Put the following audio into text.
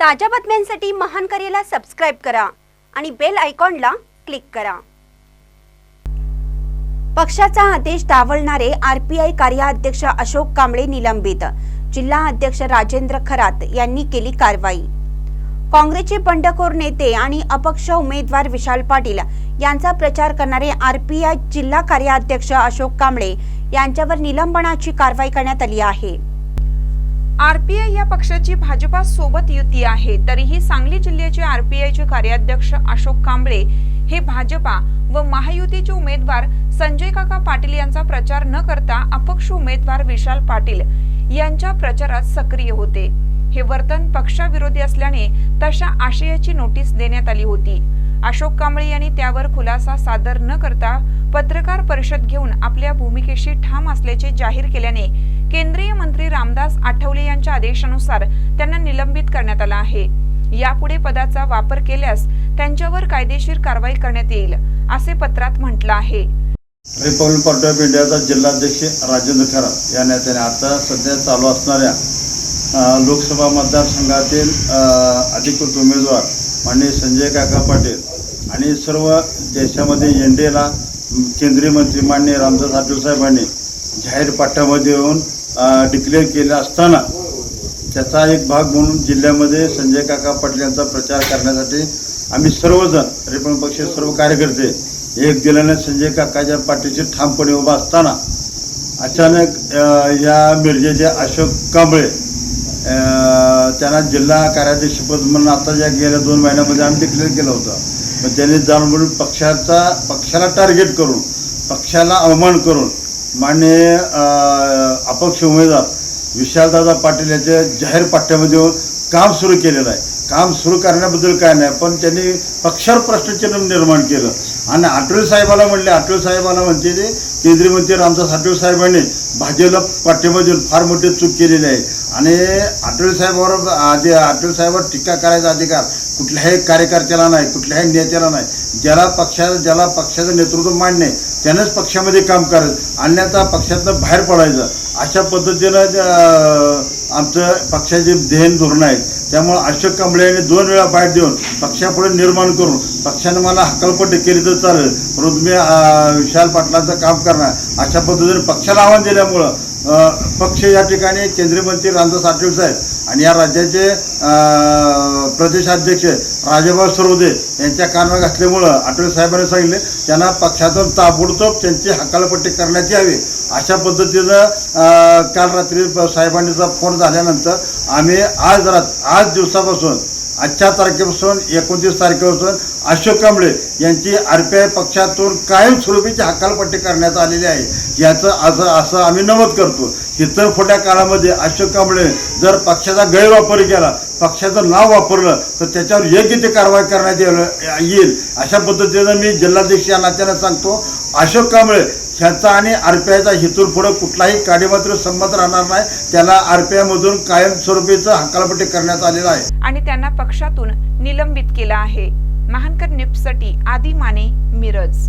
ताज्या बातम्यांसाठी महान करेला सबस्क्राईब करा आणि बेल आयकॉनला क्लिक करा. पक्षाचा आदेश डावलणारे आरपीआय कार्याध्यक्ष अशोक कांबळे निलंबित. जिल्हा अध्यक्ष राजेंद्र खरात यांनी केली कारवाई. काँग्रेसचे बंडखोर नेते आणि अपक्ष उमेदवार विशाल पाटील यांचा प्रचार करणारे आरपीआय जिल्हा कार्याध्यक्ष अशोक कांबळे यांच्यावर निलंबनाची कारवाई करण्यात आली आहे. आरपीआय या पक्षाची भाजपा सोबत युती आहे. तरीही सांगली जिल्ह्याचे आरपीआयचे कार्याध्यक्ष अशोक कांबळे हे भाजपा व महायुतीचे उमेदवार संजय काका पाटील यांचा प्रचार न करता अपक्ष उमेदवार विशाल पाटील यांच्या प्रचारात सक्रिय होते. हे वर्तन पक्षाविरोधी असल्याने तशा आशयाची नोटीस देण्यात आली होती. अशोक कांबळे यांनी त्यावर खुलासा सादर न करता पत्रकार परिषद घेऊन आपल्या भूमिकेशी ठाम असल्याचे जाहीर केल्याने केंद्रीय मंत्री रामदास आठवले यांच्या आदेशानुसार त्यांना निलंबित करण्यात आलं आहे. यापुढे पदाचा वापर केल्यास त्यांच्यावर कायदेशीर कारवाई करण्यात येईल असे पत्रात म्हटलं आहे. रिपब्लिक पार्टी ऑफ इंडियाचा जिल्हाध्यक्ष राजेंद्र खरात या नेत्याने आता सध्या चालू असणाऱ्या लोकसभा मतदारसंघातील अधिकृत उमेदवार माननीय संजय काका पाटील आणि सर्व देशामध्ये एन डी एला केंद्रीय मंत्री माननीय रामदास आठवले साहेबांनी जाहीर पाठ्यामध्ये येऊन डिक्लेअर केलं असताना त्याचा एक भाग म्हणून जिल्ह्यामध्ये संजय काका पाटील यांचा प्रचार करण्यासाठी आम्ही सर्वजण रिपब्लिक पक्ष सर्व कार्यकर्ते एक दिल्याने संजय काकाच्या पाठीशी ठामपणे उभा असताना अचानक या मिरजेचे अशोक कांबळे त्यांना जिल्हा कार्याध्यक्षपद म्हणून आता ज्या गेल्या दोन महिन्यामध्ये आम्ही डिक्लेअर केलं होतं. मग त्यांनी जाणून पक्षाचा पक्षाला टार्गेट करून पक्षाला अवमान करून माननीय अपक्ष उमेदवार विशालदादा पाटील यांच्या जाहीर पाठ्यामध्ये काम सुरू केलेलं आहे. काम सुरू करण्याबद्दल काय नाही पण त्यांनी पक्षावर प्रश्नचिन्ह निर्माण केलं. आणि आठवले साहेबाला म्हणले आठवले साहेबाला म्हणते ते केंद्रीय मंत्री रामदास आठवले साहेबांनी भाजपला पाठिंबा देऊन फार मोठी चूक केलेली आहे. आणि आठवले साहेबावर आधी आठवले साहेबावर टीका करायचा अधिकार कुठल्याही कार्यकर्त्याला नाही कुठल्याही नेत्याला नाही. ज्याला पक्षाला ज्याला पक्षाचं नेतृत्व मांडणे त्यानंच पक्षामध्ये काम करायचं अन्यथा पक्षातनं बाहेर पडायचं. अशा पद्धतीनं आमचं पक्षाचे ध्येन धोरणं आहेत. त्यामुळे अशोक कांबळे यांनी दोन वेळा बाहेर देऊन पक्षापुढे निर्माण करून पक्षाने मला हक्कलपट्टी केली तर चालेल. परंतु मी विशाल पाटलांचं काम करणार. अशा पद्धतीने पक्षाला आव्हान दिल्यामुळं पक्ष या ठिकाणी केंद्रीय मंत्री रामदास आठवले साहेब आणि या राज्याचे प्रदेशाध्यक्ष राजाभाऊ सरोदे यांच्या कानावर घातल्यामुळं आठवले साहेबांनी सांगितले त्यांना पक्षातून ताबडतोब त्यांची हकालपट्टी करण्यात यावी. अशा पद्धतीनं काल रात्री साहेबांनीचा फोन झाल्यानंतर आम्ही आज रात आज दिवसापासून आजच्या तारखेपासून एकोणतीस तारखेपासून अशोक कांबळे यांची आर पी आय पक्षातून कायमस्वरूपीची हकालपट्टी करण्यात आलेली आहे. याचं असं असं आम्ही नमूद करतो. इतर खोट्या काळामध्ये अशोक कांबळे जर पक्षाचा गैरवापर केला पक्षाचं नाव वापरलं तर त्याच्यावर योग्य ते कारवाई करण्यात येईल येईल. अशा पद्धतीनं मी जिल्हाध्यक्ष या नात्यानं सांगतो अशोक कांबळे ह्याचा आणि आर पी आयचा हितून पुढे कुठलाही काडीमात्र संमत राहणार नाही. त्याला आर पी आयमधून कायमस्वरूपीचं हकालपट्टी करण्यात आलेलं आहे. आणि त्यांना पक्षातून निलंबित केलं आहे. महानकर निप्ससाठी आदी माने मिरज.